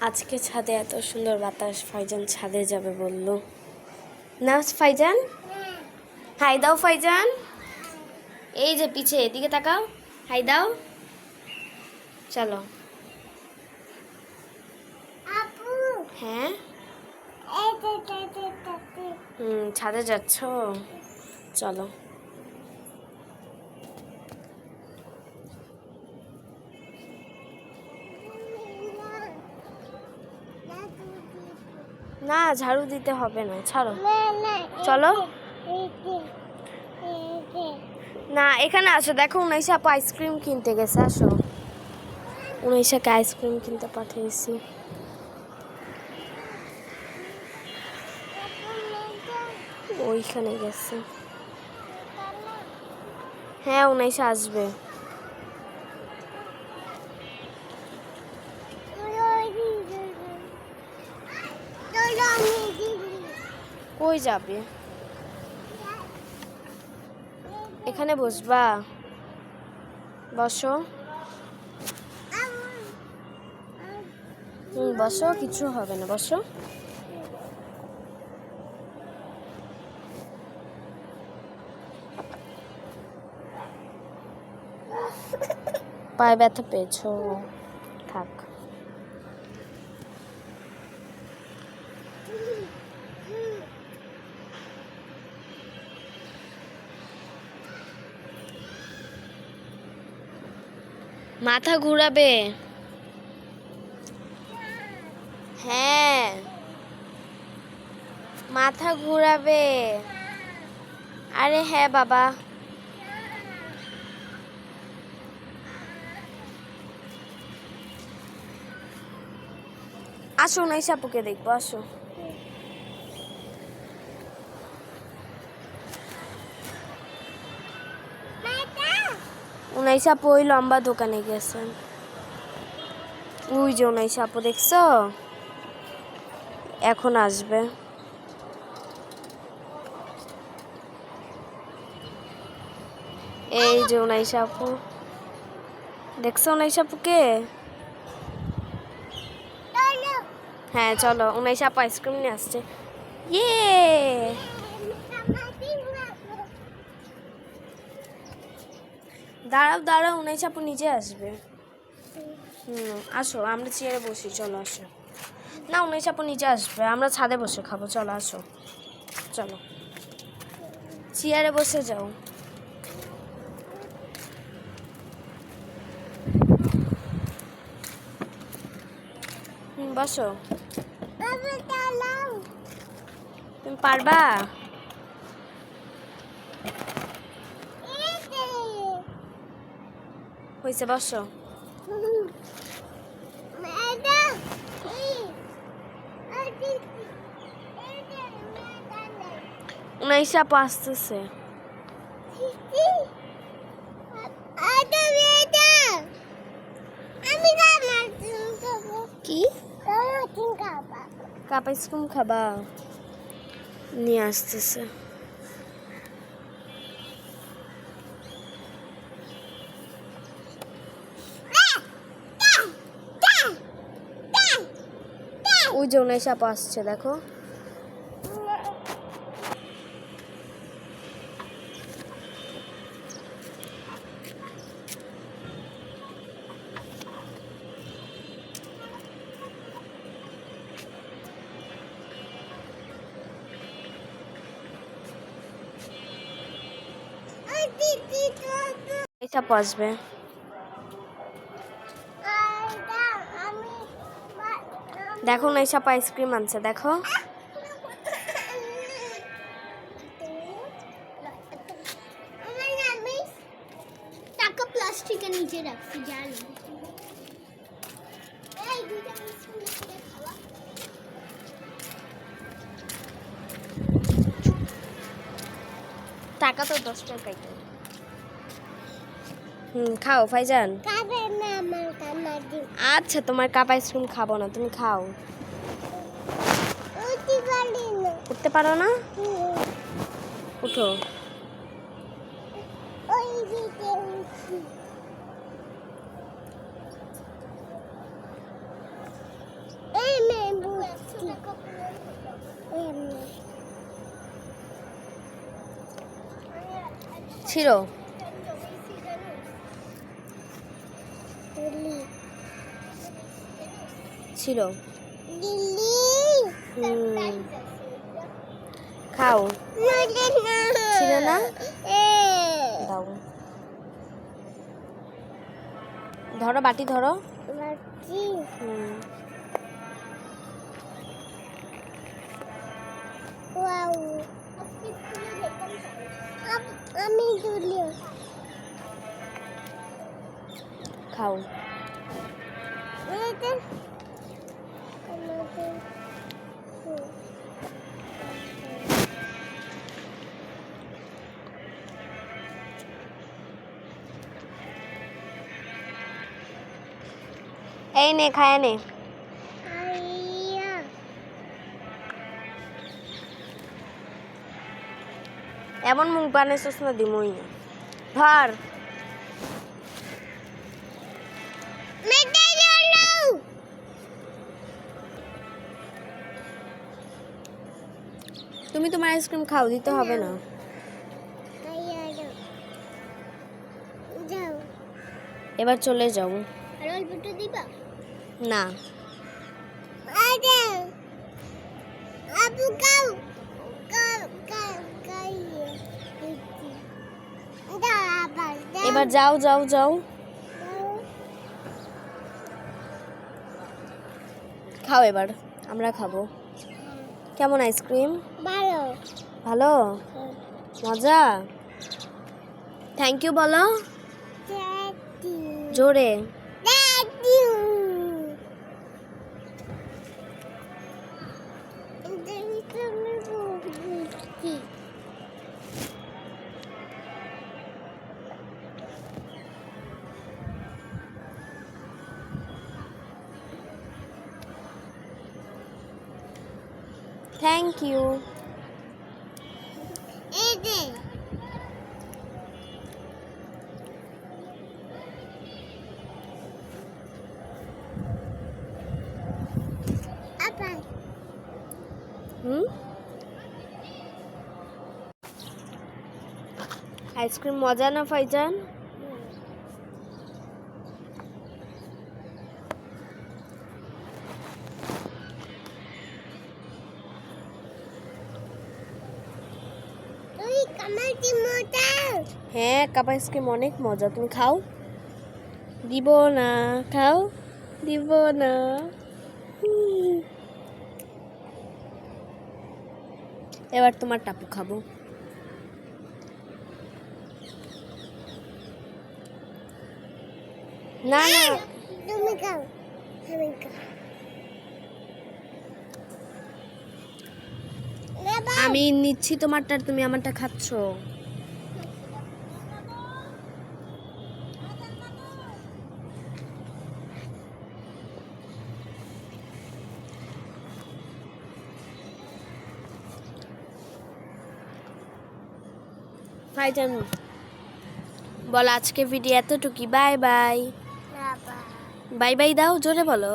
আজকে ছাদে এত সুন্দর বাতাস ফাইজান ছাদে যাবে বলল। না ফাইজান? হাই দাও ফাইজান। এই যে পিছে এদিকে তাকাও। হাই দাও। চলো। আপু। হ্যাঁ? হুম ছাদে যাচ্ছ? চলো। না ঝাড়ু দিতে হবে না ছাড়ো। চলো। না এখানে আসো দেখো উনাইশা আপু আইসক্রিম কিনতে গেছে আসো। উনাইশাকে আইসক্রিম কিনতে পাঠিয়েছি। ওইখানে গেছে। হ্যাঁ উনাইশা আসবে। যাবে। এখানে বসবা। বসো। হুম বসো কিছু হবে না। বসো। পায়ে ব্যথা পেয়েছ? থাক। মাথা ঘুরাবে। হ্যাঁ। মাথা ঘুরাবে। আরে হ্যাঁ বাবা। আসো এই সাপুকে দেখব আসো উনাইশ ওই লম্বা দোকানে গেছেন। ওই যে উনাইশ আপু, দেখছ? এখন আসবে। এই যে উনাইশ আপু। দেখছ উনাইশ আপুকে? হ্যাঁ চলো উনাইশ আপু আইসক্রিম নিয়ে আসছে। ইয়ে! দাঁড়াও দাঁড়াও উনাইশ আপু নিজে আসবে। হুম, আসো, আমরা চেয়ারে বসি, চলো, আসো। না উনিশ আপু নিচে আসবে, আমরা ছাদে বসে খাব, চলো, আসো। চলো। চেয়ারে বসে যাও। বসো। তুমি পারবা? হয়েছে বসো উনাইশ আপু আসতেছে কি কাপ আইসক্রিম খাবা নিয়ে আসতেছে উনাইশ আপু আসছে দেখো। উনাইশ আপু দেখো উনাইশ আপু আইসক্রিম আনছে দেখো। টাকা তো দশ টাকাই। হুম খাও ফাইজান না। আচ্ছা তোমার কাপ আইসক্রিম খাব না তুমি খাও। উঠতে পারি না? উঠো। ছিল ছিল? খাও। ছিল না? দাও। ধরো বাটি ধরো। আমি খাও। এই নে খায় নে এমন মুখ বানাইছিস না দিমই ধর। তুমি তোমার আইসক্রিম খাও, দিতে হবে না। এবার চলে যাও। দিবা? না। দাও এবার যাও যাও যাও। খাও এবার আমরা খাব। কেমন আইসক্রিম? ভালো। ভালো? মজা? থ্যাংক ইউ বলো। জোরে। থ্যাংক ইউ এই যে আবার হুম আইসক্রিম মজা না ফাইজান হ্যাঁ কাপ আইসক্রিম অনেক মজা। তুমি খাও? দিব না খাও? দিব না। এবার তোমার টাপু খাব। না না। তুমি খাও আমি খাও বাবা আমি নিচ্ছি তোমারটা তুমি আমারটা খাচ্ছ। ভাইজান বল আজকে ভিডিও এতটুকুই। বাই বাই বাই বাই দাও জোরে বলো।